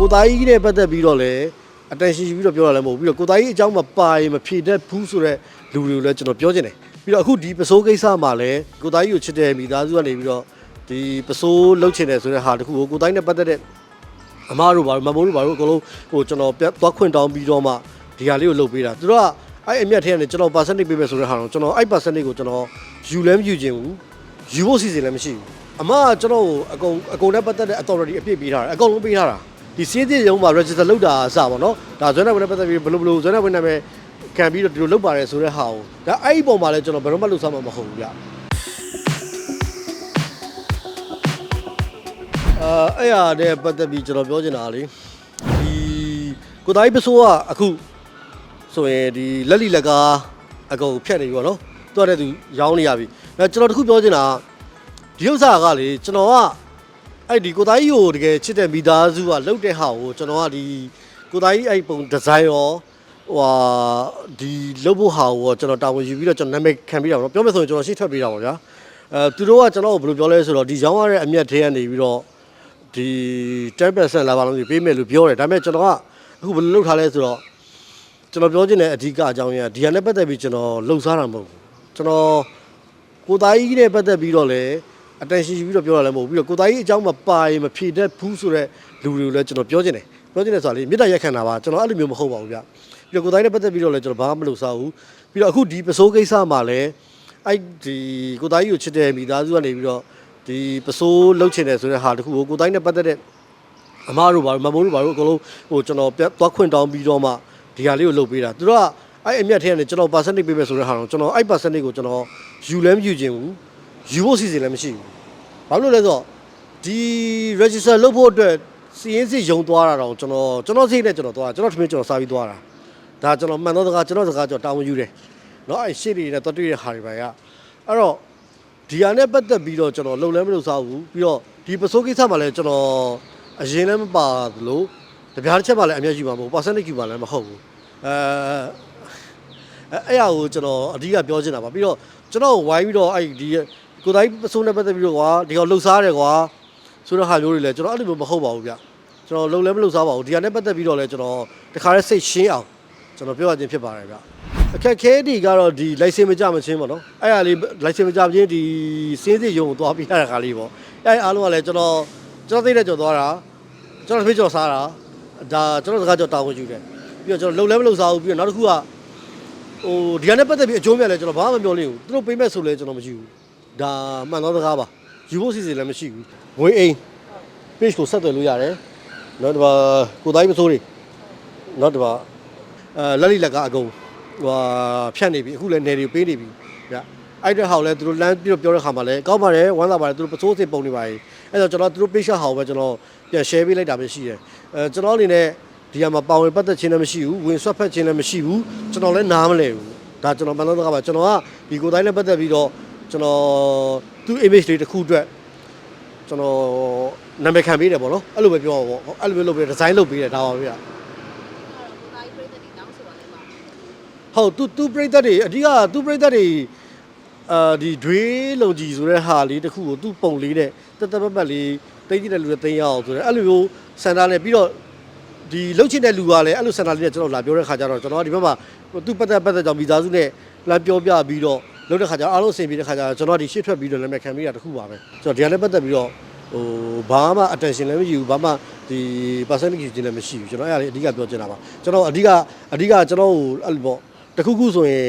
ကိုသားကြီးနဲ့ပတ်သက်ပြီးတော့လည်း attention ယူပြီးတော့ပြောတာလည်းမဟုတ်ဘူးပြီးတော့ကိုသားကြီးအကြောင်းမပါရင်မဖြေတတ်ဘူးဆိုတော့လူတွေကိုလည်းကျွန်တော်ပြောချင်တယ်ပြီးတော့အခုဒီပစိုးကိစ္စမှာလည်းကိုသားကြီးကိုချစ်တဲ့မိသားစုကနေပြီးတော့ဒီပစိုးလှုပ်ချင်တယ်ဆိုတဲ့ဟာတခုကိုကိုသားကြီးနဲ့ပတ်သက်တဲ့အမားတို့ဘာလို့မမိုးတို့ဘာလို့အကုန်လုံးဟိုကျွန်တော်ပြတ်သွားခွင့်တောင်းပြီးတော့မှဒီဟာလေးကိုလုပ်ပေးတာသူတို့ကအဲ့အမျက်ထဲကနေကျွန်တော် percentage ပေးမယ်ဆိုတဲ့ဟာတော့ကျွန်တော်အဲ့ percentage ကိုကျွန်တော်ယူလည်းမယူခြင်းဘူးယူဖို့စီစဉ်လည်းမရှိဘူးအမကကျွန်တော်ကိုအကုန်အကုန်နဲ့ပတ်သက်တဲ့ authority အပြည့်ပေးထားတယ်အကုန်လုံးပေးထားတာ ဒီစီးစစ်ရုံးမှာ register လုပ်တာအစပါတော့ဒါဇွဲနဲ့ဝင်နဲ့ပတ်သက်ပြီးဘယ်လိုဘယ်လိုဇွဲနဲ့ဝင်နာမည်ခံပြီးတော့ဒီလိုလုပ်ပါတယ်ဆိုတဲ့ဟာကိုဒါအဲ့ဒီပုံမှာလည်းကျွန်တော်ဘယ်တော့မှလုပ်ဆမှာမဟုတ်ဘူးဗျအာအဲ့ရတဲ့ပတ်သက်ပြီးကျွန်တော်ပြောချင်တာလေဒီကိုသားကြီးပစိုးကအခုဆိုရင်ဒီလက်လီလက်ကားအကုန်ဖြတ်နေပြီပေါ့နော်တွတ်တဲ့သူရောင်းနေရပြီအဲကျွန်တော်တခုပြောချင်တာကဒီဥစ္စာကလေကျွန်တော်က အဲ့ဒီကိုသားကြီးကိုတကယ်ချစ်တဲ့မိသားစုကလှုပ်တဲ့ဟာကိုကျွန်တော်ကဒီကိုသားကြီးအဲ့ပုံဒီဇိုင်းရောဟိုဟာဒီလှုပ်ဖို့ဟာကိုကျွန်တော်တာဝန်ယူပြီးတော့ကျွန်တော်နာမည်ခံပြီးတာပေါ့နော်ပြောမယ်ဆိုရင်ကျွန်တော်ရှေ့ထွက်ပေးတာပေါ့ဗျာအဲသူတို့ကကျွန်တော်ကိုဘယ်လိုပြောလဲဆိုတော့ဒီရောင်းရတဲ့အမျက်ထဲကနေပြီးတော့ဒီ10%လာပါလို့ပေးမယ်လို့ပြောတယ်ဒါပေမဲ့ကျွန်တော်ကအခုဘယ်လိုလုပ်ထားလဲဆိုတော့ကျွန်တော်ပြောချင်တဲ့အဓိကအကြောင်းရင်းကဒီဟာနဲ့ပတ်သက်ပြီးကျွန်တော်လှုပ်ရှားတာမဟုတ်ဘူးကျွန်တော်ကိုသားကြီးနဲ့ပတ်သက်ပြီးတော့လည်း attention ယူပြီးတော့ပြောတာလည်းမဟုတ်ဘူးပြီးတော့ကိုသားကြီးအကြောင်းမပါရင်မဖြေတတ်ဘူးဆိုတော့လူတွေကိုလည်းကျွန်တော်ပြောချင်တယ်ပြောချင်တယ်ဆိုတာလေမေတ္တာရက်ခံတာပါကျွန်တော်အဲ့လိုမျိုးမဟုတ်ပါဘူးဗျပြီးတော့ကိုသားကြီးနဲ့ပတ်သက်ပြီးတော့လည်းကျွန်တော်ဘာမှမလုပ်စားဘူးပြီးတော့အခုဒီပစိုးကိစ္စမှာလည်းအဲ့ဒီကိုသားကြီးကိုချစ်တဲ့မိသားစုကနေပြီးတော့ဒီပစိုးလှုပ်ချင်တယ်ဆိုတဲ့ဟာတခုကိုကိုသားကြီးနဲ့ပတ်သက်တဲ့အမားတို့ဘာလို့မမိုးတို့ဘာလို့အကုန်လုံးဟိုကျွန်တော်ပြတ်သွားခွင့်တောင်းပြီးတော့မှဒီဟာလေးကိုလုပ်ပေးတာသူတို့ကအဲ့အမျက်ထဲကနေကျွန်တော် percentage ပေးမယ်ဆိုတဲ့ဟာတော့ကျွန်တော်အဲ့ percentage ကိုကျွန်တော်ယူလည်းမယူခြင်းဘူး ယူဖို့စီစဉ်လည်းမရှိဘူးဘာလို့လဲဆိုတော့ဒီ register လုပ်ဖို့အတွက်စီရင်စစ်ယုံသွားတာတော့ကျွန်တော်ကျွန်တော်စိတ်နဲ့ကျွန်တော်သွားကျွန်တော်ထမင်းကျွန်တော်စားပြီးသွားတာဒါကျွန်တော်မှန်တော့စကားကျွန်တော်စကားကျွန်တော်တာဝန်ယူတယ်เนาะအဲ့ရှေ့တွေနဲ့တွတ်တွေ့တဲ့ဟာတွေပါကအဲ့တော့ ဒီဟာနဲ့ပတ်သက်ပြီးတော့ကျွန်တော်လုံလဲမလို့စားဘူးပြီးတော့ဒီပစိုးကိစ္စမှာလည်းကျွန်တော်အရင်လည်းမပါသလိုတပြားတစ်ချက်မှလည်းအမျက်ရှိမှာမဟုတ်ဘူး percentage ကြီးမှလည်းမဟုတ်ဘူးအဲအဲအဲ့အရာကိုကျွန်တော်အဓိကပြောချင်တာပါပြီးတော့ကျွန်တော်ဝိုင်းပြီးတော့အဲ့ဒီ ကိုယ်တိုင်ပစိုးနဲ့ပတ်သက်ပြီးတော့ကွာဒီကောင်လှုပ်ရှားတယ်ကွာဆိုတော့ဟာမျိုးတွေလည်းကျွန်တော်အဲ့လိုမျိုးမဟုတ်ပါဘူးဗျကျွန်တော်လုံလဲမလှုပ်ရှားပါဘူးဒီဟာနဲ့ပတ်သက်ပြီးတော့လည်းကျွန်တော်တခါတည်းစိတ်ရှင်းအောင်ကျွန်တော်ပြောရခြင်းဖြစ်ပါတယ်ဗျအခက်ခဲတွေကတော့ဒီ license မကြမချင်းပေါ့နော်အဲ့ဒါလေး license မကြမချင်းဒီစင်းစစ်ရုံကိုသွားပြရတဲ့ခါလေးပေါ့အဲ့အားလုံးကလည်းကျွန်တော်ကျွန်တော်သိတဲ့ကြော်သွားတာကျွန်တော်တပည့်ကြော်စားတာဒါကျွန်တော်စကားကြော်တာဝန်ယူတယ်ပြီးတော့ကျွန်တော်လုံလဲမလုံစားဘူးပြီးတော့နောက်တစ်ခုကဟိုဒီကနေ့ပတ်သက်ပြီးအကျိုးမြတ်လဲကျွန်တော်ဘာမှမပြောလိမ့်ဘူးသူတို့ပေးမဲ့ဆိုလဲကျွန်တော်မရှိဘူး ဒါမှန်သောစကားပါယူဖို့စီစဉ်လည်းမရှိဘူးငွေအိမ် page ကိုဆက်သွယ်လို့ရတယ်နောက်တစ်ပါကိုသားကြီးမစိုးတွေနောက်တစ်ပါအဲလက်လိလက်ကအကုန်ဟိုဖြတ်နေပြီအခုလည်းနယ်တွေပေးနေပြီဗျအဲ့တဲ့ဟာကိုလည်းသူတို့လမ်းပြီးတော့ပြောတဲ့ခါမှာလည်းကောင်းပါတယ်ဝမ်းသာပါတယ်သူတို့ပစိုးစစ်ပုံနေပါ යි အဲ့တော့ကျွန်တော်သူတို့ page ဟာကိုပဲကျွန်တော်ပြန် share ပေးလိုက်တာပဲရှိတယ်အဲကျွန်တော်အနေနဲ့ဒီကမှာပါဝင်ပတ်သက်ခြင်းလည်းမရှိဘူးဝင်ဆွတ်ဖက်ခြင်းလည်းမရှိဘူးကျွန်တော်လည်းနားမလဲဘူးဒါကျွန်တော်မှန်တော့ကပါကျွန်တော်ကဒီကိုယ်တိုင်းနဲ့ပတ်သက်ပြီးတော့ ကျွန်တော်သူ့ image လေးတစ်ခုအတွက်ကျွန်တော်နာမည်ခံပေးတယ်ပေါ့နော်အဲ့လိုပဲပြောပါပေါ့အဲ့လိုပဲလုပ်ပေးဒီဇိုင်းလုပ်ပေးတယ်ဒါပါပဲဗျဟုတ်သူသူပြိသက်တွေအဓိကသူပြိသက်တွေအာဒီဒွေးလုံကြီးဆိုတဲ့ဟာလေးတစ်ခုကိုသူ့ပုံလေးနဲ့တက်တက်ပတ်ပတ်လေးတိတ်ကြည့်တဲ့လူတွေသိမ်းရအောင်ဆိုတော့အဲ့လိုမျိုးစန်တာနဲ့ပြီးတော့ဒီလှုပ်ချင်တဲ့လူကလည်းအဲ့လိုစန်တာလေးနဲ့ကျွန်တော်လာပြောတဲ့ခါကျတော့ကျွန်တော်ကဒီဘက်မှာသူ့ပတ်သက်ပတ်သက်ကြောင့်မိသားစုနဲ့လာပြောပြပြီးတော့ လုပ်တဲ့ခါကျအားလုံးအဆင်ပြေတဲ့ခါကျတော့ကျွန်တော်ကဒီရှေ့ထွက်ပြီးတော့လည်းမခံပေးတာတစ်ခုပါပဲကျွန်တော်ဒီကလည်းပတ်သက်ပြီးတော့ဟိုဘာမှ attention လည်းမရှိဘူးဘာမှဒီ percentage ကြီးလည်းမရှိဘူးကျွန်တော်အဲ့ဒါလေးအဓိကပြောချင်တာပါကျွန်တော်အဓိကအဓိကကျွန်တော်ဟိုအဲ့လိုပေါ့တခုခုဆိုရင်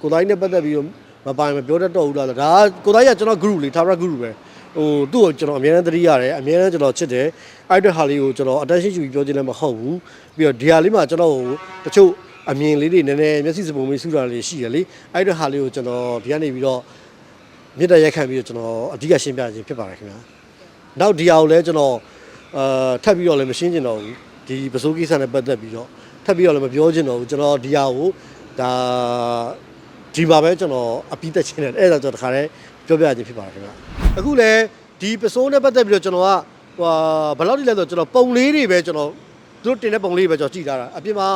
ကိုတိုင်းနဲ့ပတ်သက်ပြီးတော့မပိုင်မပြောတတ်တော့ဘူးလားဒါကကိုတိုင်းကကျွန်တော် group လေ Tara group ပဲဟိုသူ့ကိုကျွန်တော်အများနဲ့သတိရတယ်အများနဲ့ကျွန်တော်ချစ်တယ်အဲ့အတွက်ဟာလေးကိုကျွန်တော် attention ယူပြီးပြောချင်လည်းမဟုတ်ဘူးပြီးတော့ဒီဟာလေးမှာကျွန်တော်ဟိုတချို့ အမြင်လေးတွေနည်းနည်းမျက်စိစပုံလေးစူတာလေးရှိရလေအဲ့အတွက်ဟာလေးကိုကျွန်တော်ဒီကနေပြီးတော့မြစ်တရက်ခံပြီးတော့ကျွန်တော်အဓိကရှင်းပြခြင်းဖြစ်ပါတယ်ခင်ဗျာနောက်ဒီဟာကိုလည်းကျွန်တော်အာထပ်ပြီးတော့လည်းမရှင်းကျင်တော့ဘူးဒီပစိုးကိစ္စနဲ့ပတ်သက်ပြီးတော့ထပ်ပြီးတော့လည်းမပြောကျင်တော့ဘူးကျွန်တော်ဒီဟာကိုဒါဒီမှာပဲကျွန်တော်အပိသက်ချင်းတယ်အဲ့ဒါကျွန်တော်တခါတည်းပြောပြခြင်းဖြစ်ပါတယ်ခင်ဗျအခုလည်းဒီပစိုးနဲ့ပတ်သက်ပြီးတော့ကျွန်တော်ကဟိုဘယ်လောက်ထိလဲဆိုတော့ကျွန်တော်ပုံလေးတွေပဲကျွန်တော်သူတို့တင်တဲ့ပုံလေးပဲကျွန်တော်ကြည့်ထားတာအပြင်မှာ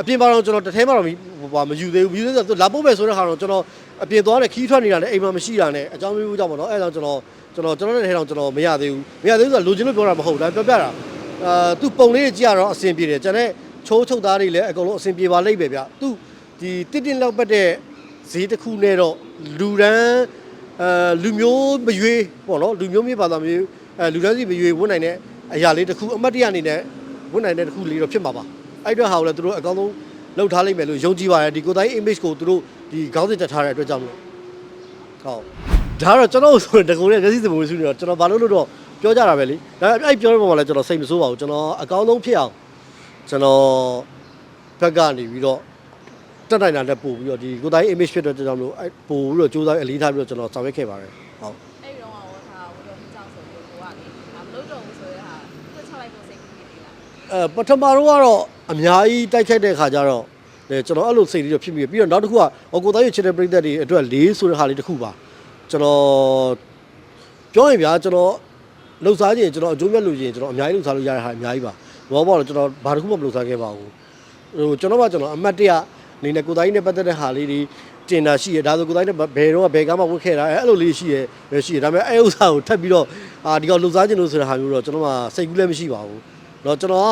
အပြင်မှာတော့ကျွန်တော်တစ်ထဲမှာတော့ဟိုမယူသေးဘူးယူသေးဆိုတော့လာပို့မယ်ဆိုတဲ့ခါတော့ကျွန်တော်အပြင်သွားတယ်ခီးထွက်နေတာလည်းအိမ်မှာမရှိတာနဲ့အကြောင်းမျိုးကြောင့်ပေါ့နော်အဲ့ဒါကျွန်တော်ကျွန်တော်ကျွန်တော်နဲ့ထဲတော့ကျွန်တော်မရသေးဘူးမရသေးဘူးဆိုတော့လိုချင်လို့ပြောတာမဟုတ်ဘူးဒါပြောပြတာအာသူပုံလေးတွေကြည့်ရတော့အဆင်ပြေတယ်ကျွန်တော်ချိုးချုပ်သားတွေလည်းအကုန်လုံးအဆင်ပြေပါလိမ့်ပဲဗျသူဒီတစ်တင်လောက်ပတ်တဲ့ဈေးတစ်ခုနဲ့တော့လူရန်အာလူမျိုးမရွေးပေါ့နော်လူမျိုးမျိုးဘာသာမျိုးအဲလူရန်စီမရွေးဝန်နိုင်တဲ့အရာလေးတစ်ခုအမတ်တရအနေနဲ့ဝန်နိုင်တဲ့တစ်ခုလေးတော့ဖြစ်မှာပါ အဲ့အတွက်ဟာကိုလည်းသူတို့အကောင်းဆုံးလုပ်ထားလိမ့်မယ်လို့ယုံကြည်ပါတယ်ဒီကိုယ်တိုင်း image ကိုသူတို့ဒီခေါင်းစဉ်တက်ထားတဲ့အတွက်ကြောင့်မလို့ဟုတ်ဒါကတော့ကျွန်တော်ဆိုရင်တကူနဲ့မျက်စိစမွေးစုနေတော့ကျွန်တော်ဘာလို့လို့တော့ပြောကြတာပဲလေဒါပေမဲ့အဲ့ပြောတဲ့ပုံမှာလည်းကျွန်တော်စိတ်မဆိုးပါဘူးကျွန်တော်အကောင်းဆုံးဖြစ်အောင်ကျွန်တော်ဘက်ကနေပြီးတော့တက်နိုင်တာနဲ့ပို့ပြီးတော့ဒီကိုယ်တိုင်း image ဖြစ်တဲ့ကြောင့်မလို့အဲ့ပို့ပြီးတော့စူးစမ်းအလေးထားပြီးတော့ကျွန်တော်ဆောင်ရွက်ခဲ့ပါတယ်ဟုတ်အဲ့ဒီတော့ဝတ်ထားဝတ်တော်ကြောက်ဆိုပြီးကိုကလေမလုပ်တော့ဘူးဆိုရဲဟာသူ့ချလိုက်ဖို့စိတ်ကူးနေလားအဲပထမတော့ကတော့ အများကြီးတိုက်ခိုက်တဲ့ခါကျတော့လေကျွန်တော်အဲ့လိုစိတ်လေးတော့ဖြစ်ပြီးပြီးတော့နောက်တစ်ခုကဟိုကိုယ်တိုင်းရဲ့ချစ်တဲ့ပရိသတ်တွေအတွက်လေးဆိုတဲ့ဟာလေးတစ်ခုပါကျွန်တော်ပြောရင်ဗျာကျွန်တော်လှုပ်ရှားခြင်းကျွန်တော်အကျိုးမြတ်လို့ခြင်းကျွန်တော်အများကြီးလှုပ်ရှားလို့ရတဲ့ဟာအများကြီးပါဘောဘောတော့ကျွန်တော်ဘာတစ်ခုမှမလှုပ်ရှားခဲ့ပါဘူးဟိုကျွန်တော်ကကျွန်တော်အမတ်တရအနေနဲ့ကိုယ်တိုင်းနဲ့ပတ်သက်တဲ့ဟာလေးတွေတင်တာရှိရဒါဆိုကိုယ်တိုင်းနဲ့ဘယ်တော့ဘယ်ကားမှဝတ်ခဲ့တာအဲ့လိုလေးရှိရပဲရှိရဒါပေမဲ့အဲ့ဥစ္စာကိုထပ်ပြီးတော့အာဒီကောင်လှုပ်ရှားခြင်းလို့ဆိုတဲ့ဟာမျိုးတော့ကျွန်တော်ကစိတ်ကူးလည်းမရှိပါဘူးတော့ကျွန်တော်က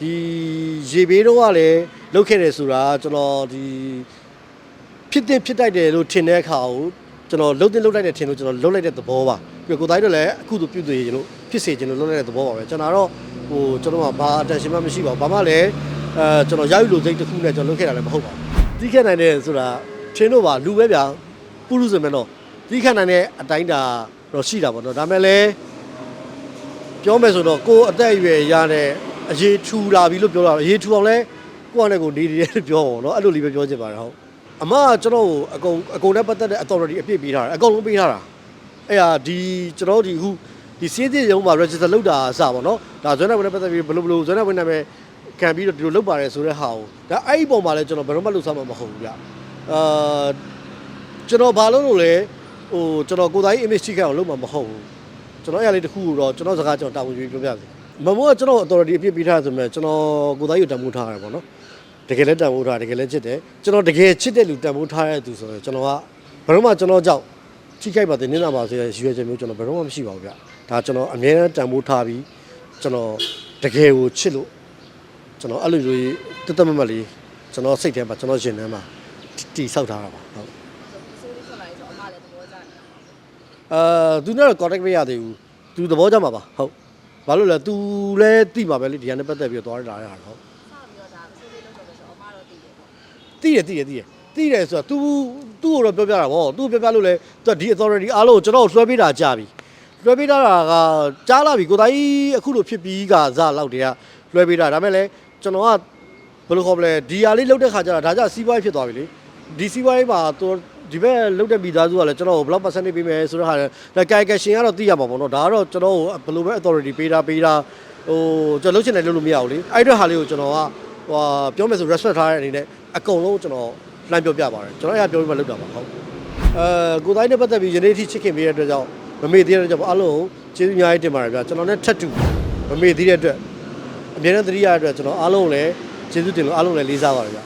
ဒီရေဘေးတော့ကလည်းလုတ်ခဲ့တယ်ဆိုတာကျွန်တော်ဒီဖြစ်တဲ့ဖြစ်တိုက်တယ်လို့ထင်တဲ့အခါကိုကျွန်တော်လုတ်တဲ့လုတ်လိုက်တယ်ထင်လို့ကျွန်တော်လုတ်လိုက်တဲ့သဘောပါပြီးတော့ကိုယ်တိုင်းတော့လည်းအခုတို့ပြုတ်သေးရင်လို့ဖြစ်စေခြင်းလို့လုတ်လိုက်တဲ့သဘောပါပဲကျွန်တော်တော့ဟိုကျွန်တော်ကဘာ attention မှမရှိပါဘူးဘာမှလည်းအဲကျွန်တော်ရောက်ယူလို့စိတ်တစ်ခုနဲ့ကျွန်တော်လုတ်ခဲ့တာလည်းမဟုတ်ပါဘူးတီးခဲ့နိုင်တယ်ဆိုတာထင်တော့ပါလူပဲဗျာပုရုဆိုမဲ့တော့တီးခဲ့နိုင်တဲ့အတိုင်းတာတော့ရှိတာပေါ့နော်ဒါမဲ့လည်းပြောမယ်ဆိုတော့ကိုယ်အသက်အရွယ်ရတဲ့ အရေးထူလာပြီလို့ပြောတာအရေးထူအောင်လဲကိုယ့်အနေကိုနေနေတယ်လို့ပြောပါတော့အဲ့လိုလေးပဲပြောချင်ပါတယ်ဟုတ်အမကကျွန်တော်ကိုအကုန်အကုန်နဲ့ပတ်သက်တဲ့ authority အပြည့်ပေးထားတယ်အကုန်လုံးပေးထားတာအဲ့ဟာဒီကျွန်တော်ဒီအခုဒီစီးစီးရုံးမှာ register လုပ်တာအစပါတော့ဒါဇွဲနဲ့ဝင်နဲ့ပတ်သက်ပြီးဘယ်လိုဘယ်လိုဇွဲနဲ့ဝင်နာမည်ခံပြီးတော့ဒီလိုလုပ်ပါတယ်ဆိုတဲ့ဟာကိုဒါအဲ့ဒီပုံမှာလဲကျွန်တော်ဘယ်တော့မှလုပ်စားမှာမဟုတ်ဘူးဗျအာကျွန်တော်ဘာလို့လို့လဲဟိုကျွန်တော်ကိုယ်တိုင် image ထိခိုက်အောင်လုပ်မှာမဟုတ်ဘူးကျွန်တော်အဲ့ရလေးတစ်ခုကိုတော့ကျွန်တော်စကားကျွန်တော်တာဝန်ယူပြီးပြောပြစီ မမိုးကကျွန်တော် authority အပြည့်ပေးထားဆိုမှကျွန်တော်ကိုယ်သားယူတန်ဖိုးထားရတယ်ပေါ့နော်တကယ်လည်းတန်ဖိုးထားတကယ်လည်းချစ်တယ်ကျွန်တော်တကယ်ချစ်တဲ့လူတန်ဖိုးထားတဲ့သူဆိုရင်ကျွန်တော်ကဘယ်တော့မှကျွန်တော်ကြောက်ထိခိုက်ပါတယ်နင်းနာပါဆိုရရည်ရွယ်ချက်မျိုးကျွန်တော်ဘယ်တော့မှမရှိပါဘူးဗျဒါကျွန်တော်အမြဲတမ်းတန်ဖိုးထားပြီးကျွန်တော်တကယ်ကိုချစ်လို့ကျွန်တော်အဲ့လိုမျိုးတက်တက်မတ်မတ်လေးကျွန်တော်စိတ်ထဲမှာကျွန်တော်ရင်ထဲမှာတီဆောက်ထားတာပါဟုတ်ဆိုးလေးထွက်လာဆိုအမလည်းသဘောကျတယ်အာသူနဲ့တော့ contact မရသေးဘူးသူသဘောကျမှာပါဟုတ် ဘာလို့လဲသူလည်းတိပါပဲလေဒီကနေ့ပတ်သက်ပြီးတော့သွားရတာရတာဟုတ်စပြီးတော့ဒါဆိုးလေးလုပ်တော့ဆိုအမတော့တည်တယ်ပေါ့တိတယ်တိတယ်တိတယ်တိတယ်ဆိုတော့ तू သူ့ကိုတော့ပြောပြတာဗောသူ့ကိုပြောပြလို့လဲသူကဒီ authority အားလုံးကိုကျွန်တော်လွှဲပေးတာကြာပြီလွှဲပေးတာကကြားလာပြီကိုတိုင်းအခုလိုဖြစ်ပြီးကစားလောက်တည်းကလွှဲပေးတာဒါမဲ့လဲကျွန်တော်ကဘယ်လိုခေါ်မလဲဒီဟာလေးလုတ်တဲ့ခါကျတော့ဒါကြစီးပွားရေးဖြစ်သွားပြီလေဒီစီးပွားရေးမှာသူ ဒီဘက်လုတ်တဲ့မိသားစုကလည်းကျွန်တော်ကိုဘယ်လောက် percentage ပေးမယ်ဆိုတော့ဟာဒါကာကရှင်ကတော့သိရမှာပေါ့နော်ဒါကတော့ကျွန်တော်ကိုဘယ်လိုပဲ authority ပေးတာပေးတာဟိုကျွန်တော်လုတ်ချင်တယ်လုတ်လို့မရဘူးလေအဲ့အတွက်ဟာလေးကိုကျွန်တော်ကဟိုပြောမယ်ဆို respect ထားတဲ့အနေနဲ့အကုန်လုံးကျွန်တော်လှမ်းပြောပြပါတယ်ကျွန်တော်အဲ့ဒါပြောပြီးမှလုတ်တာပါဟုတ်အဲကိုတိုင်းနဲ့ပတ်သက်ပြီးယနေ့ထိချစ်ခင်ပေးတဲ့အတွက်ကြောင့်မမေ့သေးတဲ့အတွက်ကြောင့်အားလုံးကျေးဇူးအများကြီးတင်ပါတယ်ဗျာကျွန်တော်နဲ့ထပ်တူမမေ့သေးတဲ့အတွက်အမြဲတမ်းသတိရတဲ့အတွက်ကျွန်တော်အားလုံးကိုလည်းကျေးဇူးတင်လို့အားလုံးလည်းလေးစားပါတယ်ဗျာ